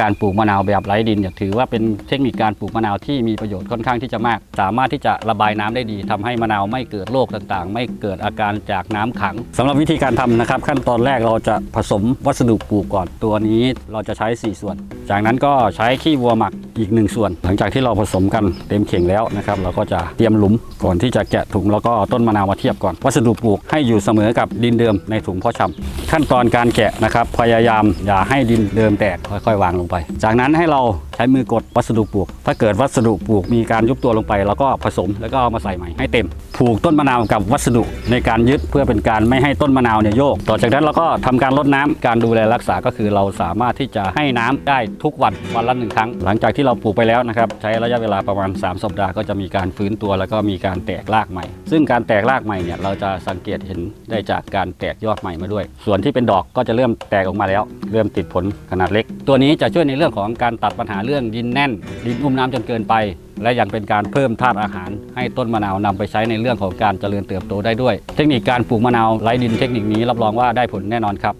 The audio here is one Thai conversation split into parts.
การปลูกมะนาวแบบไร้ดินเนี่ยถือว่าเป็นเทคนิคการปลูกมะนาวที่มีประโยชน์ค่อนข้างที่จะมาก สามารถที่จะระบายน้ำได้ดีทำให้มะนาวไม่เกิดโรคต่างๆ ไม่เกิดอาการจากน้ำขังสำหรับวิธีการทำนะครับ ขั้นตอนแรกเราจะผสมวัสดุปลูกก่อนตัวนี้ เราจะใช้ 4 ส่วน จากนั้นก็ใช้ขี้วัวหมัก อีกหนึ่งส่วน หลังจากที่เราผสมกันเต็มเข่งแล้วนะครับ เราก็จะเตรียมหลุมก่อนที่จะแกะถุงแล้วก็เอาต้นมะนาวมาเทียบก่อน วัสดุปลูกให้อยู่เสมอกับดินเดิมในถุงพ่อชำขั้นตอนการแกะนะครับ พยายามอย่าให้ดินเดิมแตกค่อยๆ วางลงไป จากนั้นให้เรา ช้มือกดวัสดุปลูก ถ้าเกิดวัสดุปลูกมีการยุบตัวลงไปเราก็ผสมแล้วก็เอามาใส่ใหม่ให้เต็ม ผูกต้นมะนาวกับวัสดุในการยึดเพื่อเป็นการไม่ให้ต้นมะนาวเนี่ยโยก ต่อจากนั้นเราก็ทำการรดน้ำการดูแลรักษาก็คือเราสามารถที่จะให้น้ำได้ทุกวันวันละหนึ่งครั้ง หลังจากที่เราปลูกไปแล้วนะครับใช้ระยะเวลาประมาณ 3 สัปดาห์ก็จะมีการฟื้นตัวแล้วก็มีการแตกรากใหม่ ซึ่งการแตกรากใหม่เนี่ยเราจะสังเกตเห็นได้จากการแตกยอดใหม่มาด้วย ส่วนที่เป็นดอกก็จะเริ่มแตกออกมาแล้ว เริ่มติดผลขนาดเล็ก ตัวนี้จะช่วยในเรื่องของการตัดปัญหาเรื่องดินแน่น ดินอุ้มน้ำจนเกินไป และยังเป็นการเพิ่มธาตุอาหาร ให้ต้นมะนาวนำไปใช้ในเรื่องของการเจริญเติบโตได้ด้วย เทคนิคการปลูกมะนาวไร้ดินเทคนิคนี้รับรองว่าได้ผลแน่นอนครับ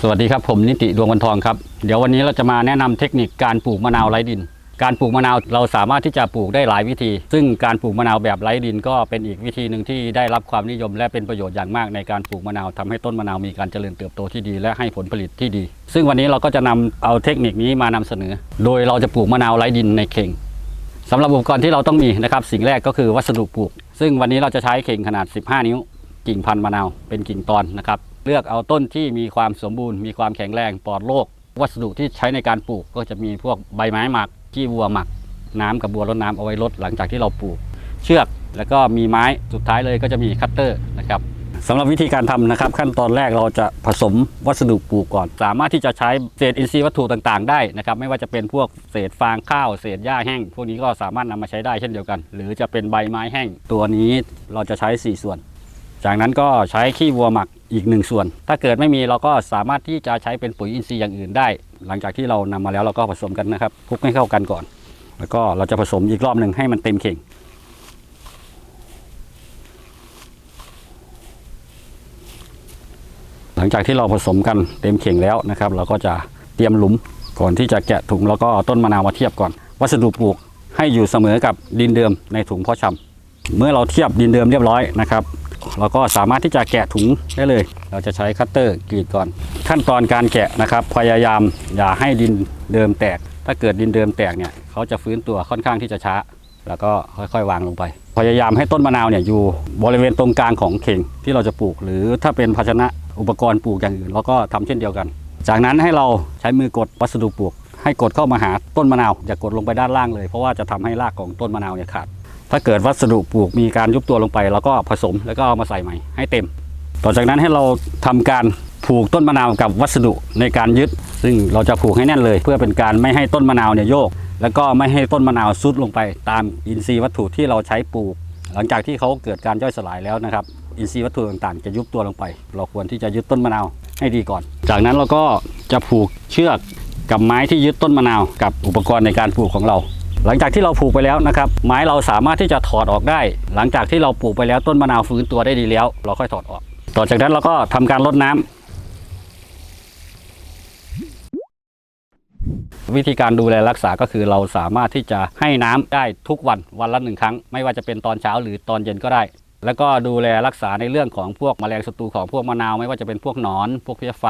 สวัสดีครับผมนิติดวงวันทองครับ เดี๋ยววันนี้เราจะมาแนะนำเทคนิคการปลูกมะนาวไร้ดิน การปลูกมะนาวเราสามารถที่จะปลูกได้หลายวิธี ซึ่งการปลูกมะนาวแบบไร้ดินก็เป็นอีกวิธีหนึ่งที่ได้รับความนิยมและเป็นประโยชน์อย่างมากในการปลูกมะนาวทำให้ต้นมะนาวมีการเจริญเติบโตที่ดี และให้ผลผลิตที่ดี ซึ่งวันนี้เราก็จะนำเอาเทคนิคนี้มานำเสนอ โดยเราจะปลูกมะนาวไร้ดินในเข่งสำหรับอุปกรณ์ที่เราต้องมีนะครับสิ่งแรกก็คือวัสดุปลูก ซึ่งวันนี้เราจะใช้เข่งขนาด 15 นิ้ว กิ่งพันธุ์มะนาวเป็นกิ่งตอนนะครับเลือกเอาต้นที่มีความสมบูรณ์ มีความแข็งแรงปลอดโรควัสดุที่ใช้ในการปลูกก็จะมีพวกใบไม้หมัก ขี้วัวหมักน้ำกับบัวรดน้ำเอาไว้ลดหลังจากที่เราปลูก เชือกแล้วก็มีไม้สุดท้ายเลยก็จะมีคัตเตอร์นะครับสำหรับวิธีการทำนะครับ ขั้นตอนแรกเราจะผสมวัสดุปลูกก่อน สามารถที่จะใช้เศษอินทรีย์วัตถุต่างๆ ได้นะครับ ไม่ว่าจะเป็นพวกเศษฟางข้าวเศษหญ้าแห้ง พวกนี้ก็สามารถนำมาใช้ได้เช่นเดียวกัน หรือจะเป็นใบไม้แห้ง ตัวนี้เราจะใช้ 4 ส่วน จากนั้นก็ใช้ขี้วัวหมักอีกหนึ่งส่วน ถ้าเกิดไม่มีเราก็สามารถที่จะใช้เป็นปุ๋ยอินทรีย์อย่างอื่นได้ หลังจากที่เรานำมาแล้วเราก็ผสมกันนะครับคลุกให้เข้ากันก่อน แล้วก็เราจะผสมอีกรอบหนึ่งให้มันเต็มเข่ง หลังจากที่เราผสมกันเต็มเข่งแล้วนะครับ เราก็จะเตรียมหลุมก่อนที่จะแกะถุงแล้วก็เอาต้นมะนาวมาเทียบก่อน วัสดุปลูกให้อยู่เสมอกับดินเดิมในถุงพาะชำเมื่อเราเทียบดินเดิมเรียบร้อยนะครับ เราก็สามารถที่จะแกะถุงได้เลย เราจะใช้คัตเตอร์กรีดก่อน ขั้นตอนการแกะนะครับ พยายามอย่าให้ดินเดิมแตก ถ้าเกิดดินเดิมแตกเนี่ยเขาจะฟื้นตัวค่อนข้างที่จะช้า แล้วก็ค่อยๆ วางลงไป พยายามให้ต้นมะนาวเนี่ยอยู่บริเวณตรงกลางของเข่งที่เราจะปลูก หรือถ้าเป็นภาชนะอุปกรณ์ปลูกอย่างอื่นเราก็ทำเช่นเดียวกัน จากนั้นให้เราใช้มือกดวัสดุปลูก ให้กดเข้ามาหาต้นมะนาวอย่ากดลงไปด้านล่างเลย เพราะว่าจะทำให้รากของต้นมะนาวเนี่ยขาด ถ้าเกิดวัสดุปลูกมีการยุบตัวลงไป เราก็ผสมแล้วก็เอามาใส่ใหม่ให้เต็ม ต่อจากนั้นให้เราทำการผูกต้นมะนาวกับวัสดุในการยึด ซึ่งเราจะผูกให้แน่นเลย เพื่อเป็นการไม่ให้ต้นมะนาวเนี่ยโยก แล้วก็ไม่ให้ต้นมะนาวซุดลงไป ตามอินทรีย์วัตถุที่เราใช้ปลูก หลังจากที่เขาเกิดการย่อยสลายแล้วนะครับอินทรีย์วัตถุต่างๆ จะยุบตัวลงไป เราควรที่จะยึดต้นมะนาวให้ดีก่อน จากนั้นเราก็จะผูกเชือกกับไม้ที่ยึดต้นมะนาว กับอุปกรณ์ในการปลูกของเรา หลังจากที่เราปลูกไปแล้วนะครับไม้เราสามารถที่จะถอดออกได้ หลังจากที่เราปลูกไปแล้วต้นมะนาวฟื้นตัวได้ดีแล้ว เราค่อยถอดออก ต่อจากนั้นเราก็ทำการรดน้ำวิธีการดูแลรักษาก็คือเราสามารถที่จะให้น้ำได้ทุกวันวันละหนึ่งครั้ง ไม่ว่าจะเป็นตอนเช้าหรือตอนเย็นก็ได้ แล้วก็ดูแลรักษาในเรื่องของพวกแมลงศัตรูของพวกมะนาว ไม่ว่าจะเป็นพวกหนอน พวกเพี้ยไฟ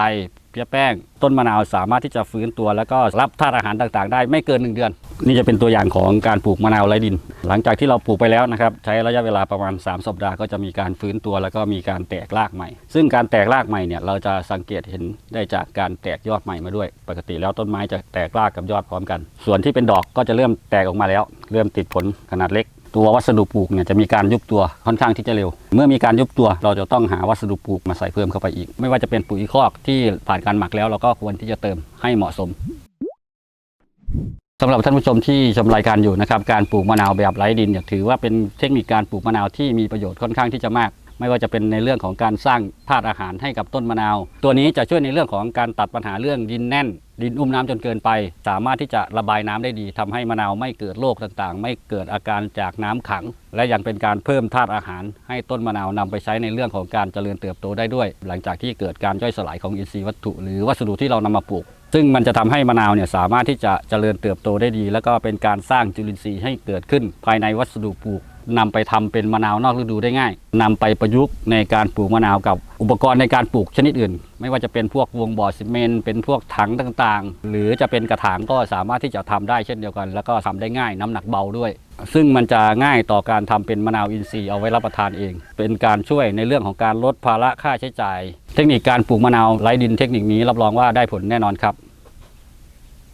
พี้ยแป้ง ต้นมะนาวสามารถที่จะฟื้นตัว แล้วก็รับธาตุอาหารต่างๆ ได้ไม่เกิน 1 เดือน นี่จะเป็นตัวอย่างของการปลูกมะนาวไร้ดิน หลังจากที่เราปลูกไปแล้วนะครับใช้ระยะเวลาประมาณ 3 สัปดาห์ก็จะมีการฟื้นตัว แล้วก็มีการแตกรากใหม่ ซึ่งการแตกรากใหม่เนี่ยเราจะสังเกตเห็นได้จากการแตกยอดใหม่มาด้วย ปกติแล้วต้นไม้จะแตกรากกับยอดพร้อมกัน ส่วนที่เป็นดอกก็จะเริ่มแตกออกมาแล้ว เริ่มติดผลขนาดเล็ก ตัววัสดุปลูกเนี่ยจะมีการยุบตัวค่อนข้างที่จะเร็ว เมื่อมีการยุบตัวเราจะต้องหาวัสดุปลูกมาใส่เพิ่มเข้าไปอีก ไม่ว่าจะเป็นปุ๋ยคอกที่ผ่านการหมักแล้วเราก็ควรที่จะเติมให้เหมาะสมสำหรับท่านผู้ชมที่ชมรายการอยู่นะครับการปลูกมะนาวแบบไร้ดินเนี่ยถือว่าเป็นเทคนิคการปลูกมะนาวที่มีประโยชน์ค่อนข้างที่จะมาก ไม่ว่าจะเป็นในเรื่องของการสร้างธาตุอาหารให้กับต้นมะนาว ตัวนี้จะช่วยในเรื่องของการตัดปัญหาเรื่องดินแน่น ดินอุ้มน้ำจนเกินไป สามารถที่จะระบายน้ำได้ดีทำให้มะนาวไม่เกิดโรคต่างๆ ไม่เกิดอาการจากน้ำขัง และยังเป็นการเพิ่มธาตุอาหาร ให้ต้นมะนาวนำไปใช้ในเรื่องของการเจริญเติบโตได้ด้วย หลังจากที่เกิดการย่อยสลายของอินทรีย์วัตถุ หรือวัสดุที่เรานำมาปลูกซึ่งมันจะทำให้มะนาวเนี่ยสามารถที่จะเจริญเติบโตได้ดี แล้วก็เป็นการสร้างจุลินทรีย์ให้เกิดขึ้นภายในวัสดุปลูก นำไปทำเป็นมะนาวนอกฤดูได้ง่ายนำไปประยุกต์ในการปลูกมะนาวกับอุปกรณ์ในการปลูกชนิดอื่น ไม่ว่าจะเป็นพวกวงบ่อซีเมนต์เป็นพวกถังต่างๆ หรือจะเป็นกระถางก็สามารถที่จะทำได้เช่นเดียวกัน แล้วก็ทำได้ง่ายน้ำหนักเบาด้วย ซึ่งมันจะง่ายต่อการทำเป็นมะนาวอินทรีย์เอาไว้รับประทานเอง เป็นการช่วยในเรื่องของการลดภาระค่าใช้จ่าย เทคนิคการปลูกมะนาวไร้ดินเทคนิคนี้รับรองว่าได้ผลแน่นอนครับ